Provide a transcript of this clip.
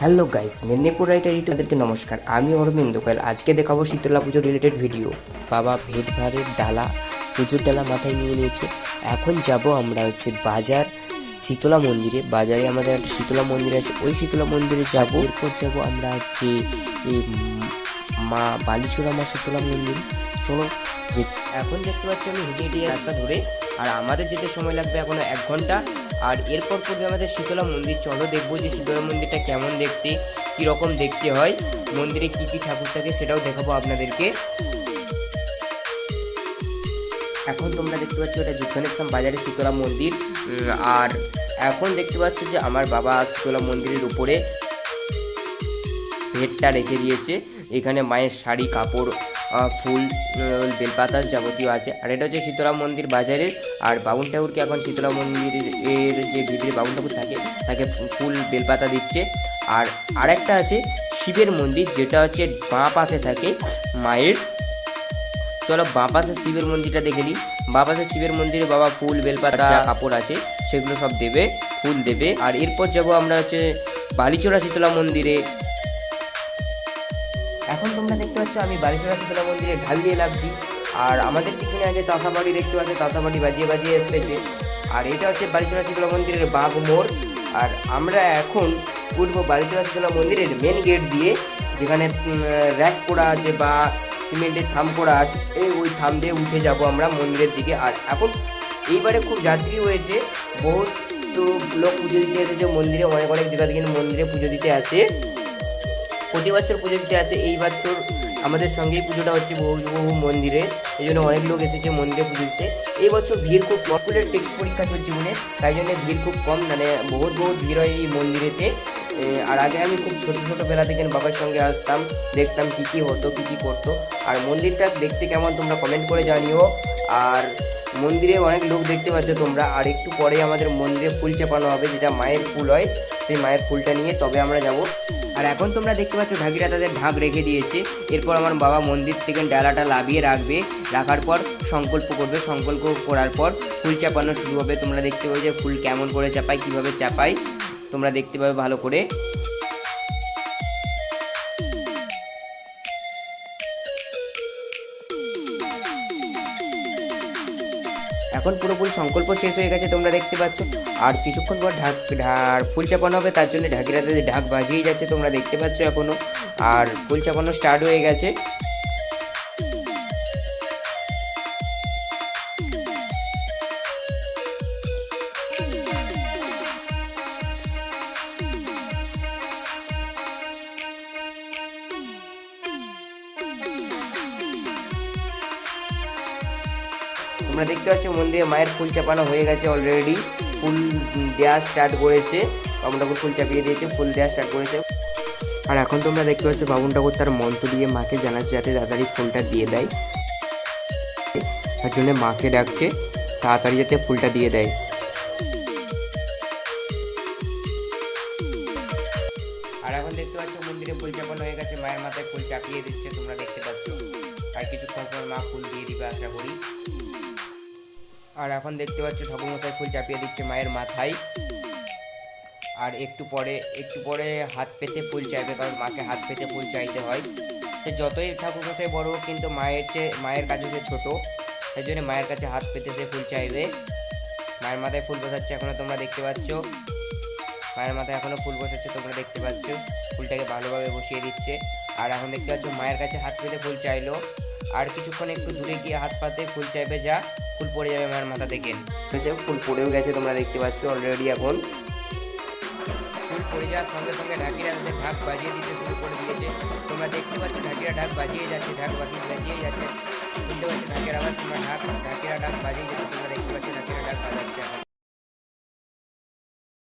Hello guys, Medinipur writer ইউটিউবারদেরকে নমস্কার। আমি অরবিন্দ কাল আজকে দেখাবো শীতলা পুজো রিলেটেড ভিডিও বাবা ভেদ ভারের ডালা পুজোর ডালা মাথায় নিয়ে নিয়েছে। এখন যাব আমরা হচ্ছে বাজার, শীতলা মন্দিরে। বাজারে আমাদের একটা শীতলা মন্দির আছে, ওই শীতলা মন্দিরে যাব। এরপর যাব আমরা হচ্ছে মা বালিচোরা মা শীতলা মন্দির। চলো এখন দেখতে পাচ্ছি আমি হেঁটে হেঁটে রাস্তা ধরে আর আমাদের যেতে সময় লাগবে এখনও এক ঘণ্টা। আর এরপর পড়বে আমাদের শীতলা মন্দির, চলো দেখব যে শীতলা মন্দিরটা কেমন দেখতে, কীরকম দেখতে হয়, মন্দিরে কী কী ঠাকুর থাকে সেটাও দেখাবো আপনাদেরকে। এখন তোমরা দেখতে পাচ্ছ এটা যুদ্ধনেশ্যাম বাজারে শীতলা মন্দির। আর এখন দেখতে পাচ্ছ যে আমার বাবা শীতলা মন্দিরের উপরে ভেটটা রেখে দিয়েছে। এখানে মায়ের শাড়ি, কাপড় ফুল উম, বেলপাতা যাবতীয় আছে। আর এটা হচ্ছে শীতলা মন্দির বাজারের। আর বাবুন ঠাকুরকে এখন শীতলা মন্দিরের এর যে ভিতরে বাবুন ঠাকুর থাকে তাকে ফুল বেলপাতা দিচ্ছে। আর আরেকটা আছে শিবের মন্দির যেটা হচ্ছে বাঁ পাশে থাকে মায়ের। চলো বাঁ পাশে শিবের মন্দিরটা দেখে নিই। বাঁ পাশে শিবের মন্দিরে বাবা ফুল বেলপাতা কাপড় আছে সেগুলো সব দেবে ফুল দেবে। আর এরপর যাব আমরা হচ্ছে বালিচোরা শীতলা মন্দিরে। এখন তোমরা দেখতে পাচ্ছ আমি বালিচোরা শীতলা মন্দিরে ঢাল দিয়ে লাগছি আর আমাদের পিছনে আছে তাসাবাড়ি দেখতে পাচ্ছ তাসাবাড়ি বাজিয়ে বাজিয়ে এসেছে। আর এটা হচ্ছে বালিচোরা শীতলা মন্দিরের বাঘ মোড়। আর আমরা এখন উঠবো বালিচোরা শীতলা মন্দিরের মেন গেট দিয়ে, যেখানে র্যাক করা আছে বা সিমেন্টের থাম করা আছে, এই ওই থাম দিয়ে উঠে যাব আমরা মন্দিরের দিকে। আর এখন এইবারে খুব যাত্রী হয়েছে, বহুত লোক পুজো দিতে এসেছে মন্দিরে, অনেক অনেক জায়গা থেকে মন্দিরে পুজো দিতে আসে। প্রতি বছর পুজো দিতে আসে। এই বছর আমাদের সঙ্গেই পুজোটা হচ্ছে বহু বহু মন্দিরে। এই জন্য অনেক লোক এসেছে মন্দিরে পুজো দিতে। এই বছর ভিড় খুব স্কুলের টেস্ট পরীক্ষা চলছে বলে। তাই জন্য ভিড় খুব কম। মানে বহুত বহুত ভিড় হয় এই মন্দিরেতে। আর আগে আমি খুব ছোটো ছোটো বেলা থেকে বাবার সঙ্গে আসতাম। দেখতাম কী কী হতো, কী কী করতো। আর মন্দিরটা দেখতে কেমন তোমরা কমেন্ট করে জানিও। আর মন্দিরে অনেক লোক দেখতে পাচ্ছ তোমরা। আর একটু পরে আমাদের মন্দিরে ফুল চাপানো হবে, যেটা মায়ের ফুল হয়। সেই মায়ের ফুলটা নিয়ে তবে আমরা যাব। আর এখন তোমরা দেখতে পাচ্ছ ঢাকিরা তাদের ঢাক রেখে দিয়েছে। এরপর আমার বাবা মন্দির থেকে ডালাটা লাভিয়ে রাখবে। রাখার পর সংকল্প করবে। সংকল্প করার পর ফুল চাপানো শুরু হবে। তোমরা দেখতে পাবে যে ফুল কেমন করে চাপায়, কীভাবে চাপায়। তোমরা দেখতে পাবে ভালো করে। এখন পুরোপুরি সংকল্প শেষ হয়ে গেছে, তোমরা দেখতে পাচ্ছ। আর কিছুক্ষণ পর ঢাক, ঢার ফুল চাপানো হবে, তার জন্য ঢাকিরাতে ঢাক বাজিয়ে যাচ্ছে, তোমরা দেখতে পাচ্ছ এখনও আর ফুল চাপানো স্টার্ট হয়ে গেছে। তোমরা দেখতে পাচ্ছ মন্দিরে মায়ের ফুল চাপানো হয়ে গেছে অলরেডি ফুল দেওয়া স্টার্ট করেছে। বাবুন ঠাকুর ফুল চাপিয়ে দিয়েছে, ফুল দেওয়া স্টার্ট করেছে। আর এখন তোমরা দেখতে পাচ্ছ বাবুন ঠাকুর তার মন্ত্র দিয়ে মাকে জানাচ্ছে, যাতে তাড়াতাড়ি ফুলটা দিয়ে দেয়। তার জন্য মাকে ডাকছে, তাড়াতাড়ি যাতে ফুলটা দিয়ে দেয়। আর এখন দেখতে পাচ্ছ মন্দিরে ফুল চাপানো হয়ে গেছে, মায়ের মাথায় ফুল চাপিয়ে দিচ্ছে, তোমরা দেখতে পাচ্ছ। আর কিছুক্ষণ পর মা ফুল দিয়ে দিবে, আশা করি। আর এখন দেখতে পাচ্ছ ঠাকুরমশাই ফুল চাপিয়ে দিচ্ছে মায়ের মাথায়। আর একটু পরে একটু পরে হাত পেতে ফুল চাইবে, কারণ মাকে হাত পেতে ফুল চাইতে হয়। সে যতই ঠাকুরমশাই বড় হোক, কিন্তু মায়ের চেয়ে মায়ের কাছে সে ছোটো, সেই জন্য মায়ের কাছে হাত পেতে সে ফুল চাইবে। মায়ের মাথায় ফুল বসাচ্ছে এখনও তোমরা দেখতে পাচ্ছ। মায়ের মাথায় এখনও ফুল বসাচ্ছে তোমরা দেখতে পাচ্ছ। ফুলটাকে ভালোভাবে বসিয়ে দিচ্ছে। আর এখন দেখতে পাচ্ছ মায়ের কাছে হাত পেতে ফুল চাইলো। আর কিছুক্ষণ একটু দূরে গিয়ে হাত পাতে ফুল চাইবে যা। ফুল পড়ে যাবে আমার মাথা থেকে। হয়েছে ফুল পড়েও গেছে, তোমরা দেখতে পাচ্ছ অলরেডি এখন। ফুল পড়ে যাওয়ার সঙ্গে সঙ্গে ঢাকিরা তাদের ঢাক বাজিয়ে দিতে শুরু করে দিয়েছে। তোমরা দেখতে পাচ্ছ ঢাকিরা ঢাক বাজিয়ে যাচ্ছে, ঢাক বাজিয়ে বাজিয়ে যাচ্ছে। বুঝতে পারছ ঢাকের আবার তোমরা ঢাক, ঢাকিরা ঢাক বাজিয়ে যাচ্ছে, তোমরা দেখতে পাচ্ছ ঢাকিরা ঢাক বাজাচ্ছে